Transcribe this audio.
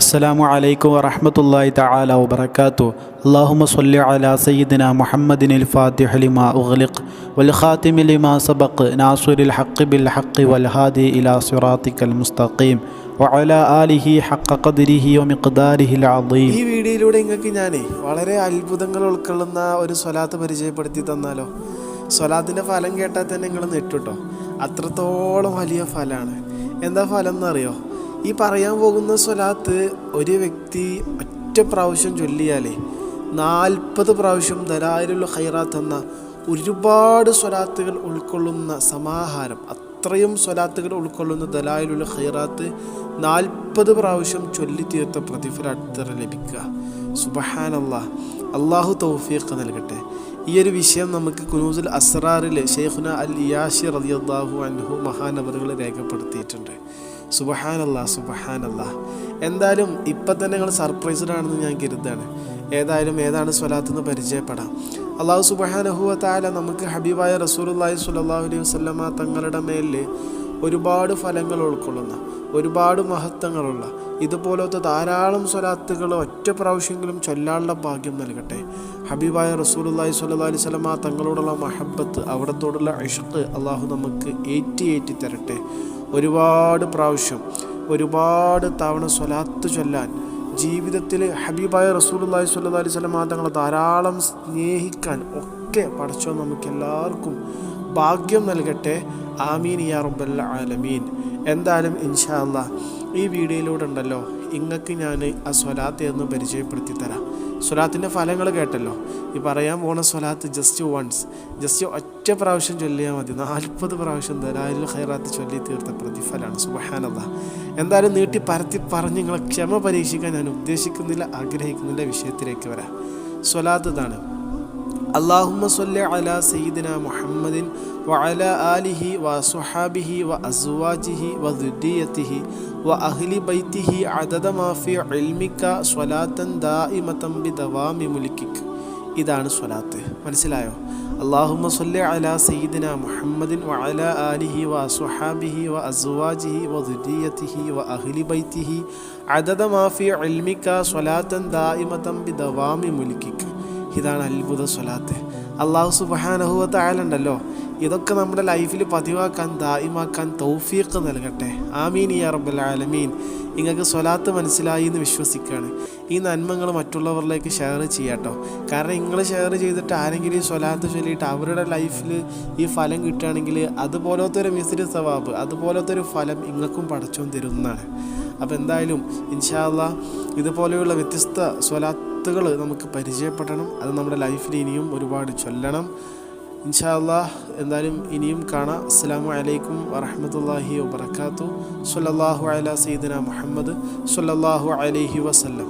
അസ്സലാമു അലൈക്കും വറഹമത്തല്ലാഹി തആല വബറകാതു അല്ലാഹുമ്മ സ്വല്ലി അലാ സയ്യിദിന മുഹമ്മദിൻ അൽ ഫാത്തിഹ ലിമാ ഉഗ്ലിഖ് വൽ ഖാതിമി ലിമാ സബഖ് നാസുരിൽ ഹഖ് ബിൽ ഹഖ് വൽ ഹാദി ഇലാ സിറാത്തിക്കൽ മുസ്തഖീം വഅല ആലിഹി ഹഖ ഖദ്രിഹി വമിഖ്ദാരിഹി അൽ അദീം. ഈ വീഡിയോയിലൂടെ നിങ്ങൾക്ക് ഞാൻ വളരെ അത്ഭുതങ്ങൾ ഉൾക്കൊള്ളുന്ന ഒരു സ്വലാത്ത് പരിചയപ്പെടുത്തി തന്നാലോ? സ്വലാത്തിന്റെ ഫലം കേട്ടാൽ തന്നെ നിങ്ങൾ നെട്ടുട്ടോ അത്രത്തോളം വലിയ ഫലമാണ്. എന്താ ഫലം എന്നറിയോ ഈ പറയാൻ പോകുന്ന സ്വലാത്ത് ഒരു വ്യക്തി ഒറ്റ പ്രാവശ്യം ചൊല്ലിയാലേ നാൽപ്പത് പ്രാവശ്യം ദലായിലുള്ള ഹൈറാത്ത് എന്ന ഒരുപാട് സ്വലാത്തുകൾ ഉൾക്കൊള്ളുന്ന സമാഹാരം അത്രയും സ്വലാത്തുകൾ ഉൾക്കൊള്ളുന്ന ദലായിലുള്ള ഹൈറാത്ത് നാൽപ്പത് പ്രാവശ്യം ചൊല്ലിത്തീർത്ത പ്രതിഫല അത്ര ലഭിക്കുക. സുബഹാനല്ലാ. അള്ളാഹു തൗഫീഖ് നൽകട്ടെ. ഈ ഒരു വിഷയം നമുക്ക് കുനൂസുൽ അസ്രാറിൽ ഷെയ്ഖുന അൽ യാഷി റളിയല്ലാഹു അൻഹു മഹാനവറുകൾ രേഖപ്പെടുത്തിയിട്ടുണ്ട്. സുബഹാനല്ല സുബഹാനല്ല. എന്തായാലും ഇപ്പം തന്നെ നിങ്ങൾ സർപ്രൈസ്ഡ് ആണെന്ന് ഞാൻ കരുതാണ് ഏതായാലും ഏതാണ് സ്വലാത്ത് എന്ന് പരിചയപ്പെടാം. അള്ളാഹു സുബഹാനഹുവ താല നമുക്ക് ഹബീബായ റസൂലുള്ളാഹി സുല്ലാ അലൈഹി വസല്ലമ തങ്ങളുടെ മേലിൽ ഒരുപാട് ഫലങ്ങൾ ഉൾക്കൊള്ളുന്ന ഒരുപാട് മഹത്വങ്ങളുള്ള ഇതുപോലത്തെ ധാരാളം സ്വലാത്തുകൾ ഒറ്റ പ്രാവശ്യമെങ്കിലും ചൊല്ലാനുള്ള ഭാഗ്യം നൽകട്ടെ. ഹബീബായ റസൂലുള്ളാഹി സ്വല്ലല്ലാഹു അലൈഹി വസല്ലമ തങ്ങളോടുള്ള മഹബത്ത് അവിടത്തോടുള്ള ഇഷ്ക് അള്ളാഹു നമുക്ക് ഏറ്റി ഏറ്റി തരട്ടെ. ഒരുപാട് പ്രാവശ്യം ഒരുപാട് തവണ സ്വലാത്ത് ചൊല്ലാൻ ജീവിതത്തിൽ ഹബീബായ റസൂലുള്ളാഹി സ്വല്ലല്ലാഹി അലൈഹി വസല്ലം തങ്ങളെ ധാരാളം സ്നേഹിക്കാൻ ഒക്കെ പഠിച്ചോ നമുക്ക് എല്ലാവർക്കും ഭാഗ്യം നൽകട്ടെ. ആമീൻ യാ റബ്ബൽ ആലമീൻ. എന്തായാലും ഇൻഷാ ഈ വീഡിയോയിലൂടെ ഉണ്ടല്ലോ ഇങ്ങക്ക് ഞാൻ ആ സ്വലാത്തെ ഒന്ന് പരിചയപ്പെടുത്തി തരാം സ്വലാത്തിന്റെ ഫലങ്ങൾ കേട്ടല്ലോ. ഈ പറയാൻ പോണ സ്വലാത്ത് ജസ്റ്റ് വൺസ് ജസ്റ്റ് ഒറ്റ പ്രാവശ്യം ചൊല്ലിയാൽ മതി നാൽപ്പത് പ്രാവശ്യം ദലാലുൽ ഖൈറാത്ത് ചൊല്ലി തീർത്ത പ്രതിഫലമാണ് സുബഹാനല്ല എന്തായാലും നീട്ടി പരത്തി പറഞ്ഞ് നിങ്ങളെ ക്ഷമ പരീക്ഷിക്കാൻ ഞാൻ ഉദ്ദേശിക്കുന്നില്ല ആഗ്രഹിക്കുന്നില്ല വിഷയത്തിലേക്ക് വരാം സ്വലാത്ത് ഇതാണ് اللهم صل على سيدنا محمد وعلى آله وصحابه وأزواجه وذريته وأهل بيته عدد ما في علمك صلاة دائمة بدوام ملكك ഇതാണ് സ്വലാത്ത്. മനസ്സിലായോ? അള്ളാഹുമ്മ സല്ലി അലാ സയ്യിദിന മുഹമ്മദിൻ വഅല ആലിഹി വ സുഹാബിഹി വ അസുവാജിഹി വ ദുരിയത്തിഹി വ അഹ്ലി ബൈത്തിഹി അദദ മാഫി ഇൽമിക സ്വലാത്തൻ ദായിമതൻ ബിദവാമി മുൽക്കിക്ക് ഇതാണ് അത്ഭുത സ്വലാത്ത്. അള്ളാഹു സുബഹാനഹുവത്ത് ആയാലുണ്ടല്ലോ ഇതൊക്കെ നമ്മുടെ ലൈഫിൽ പതിവാക്കാൻ ദായിമാക്കാൻ തൗഫീഖ് നൽകട്ടെ. ആമീൻ യാ റബ്ബൽ ആലമീൻ. നിങ്ങൾക്ക് സ്വലാത്ത് മനസ്സിലായി എന്ന് വിശ്വസിക്കുകയാണ്. ഈ നന്മകൾ മറ്റുള്ളവരിലേക്ക് ഷെയർ ചെയ്യാട്ടോ. കാരണം നിങ്ങൾ ഷെയർ ചെയ്തിട്ട് ആരെങ്കിലും ഈ സ്വലാത്ത് ചൊല്ലിയിട്ട് അവരുടെ ലൈഫിൽ ഈ ഫലം കിട്ടുകയാണെങ്കിൽ അതുപോലത്തെ ഒരു മിസ്രി സവാബ് അതുപോലത്തെ ഒരു ഫലം നിങ്ങൾക്കും പടച്ചോൻ തരുന്നതാണ്. അപ്പോൾ എന്തായാലും ഇൻഷാല്ല ഇതുപോലെയുള്ള വ്യത്യസ്ത സ്വലാത്തുകൾ നമുക്ക് പരിചയപ്പെടണം. അത് നമ്മുടെ ലൈഫിൽ ഇനിയും ഒരുപാട് ചൊല്ലണം. ഇൻഷാല്ല എന്തായാലും ഇനിയും കാണാം. അസ്സാം വലൈക്കും വറഹമത്തല്ലാഹി വബർക്കാത്തു സല്ലല്ലാഹു അല സീദന മുഹമ്മദ് സല്ലല്ലാഹു അലഹി വസല്ലം.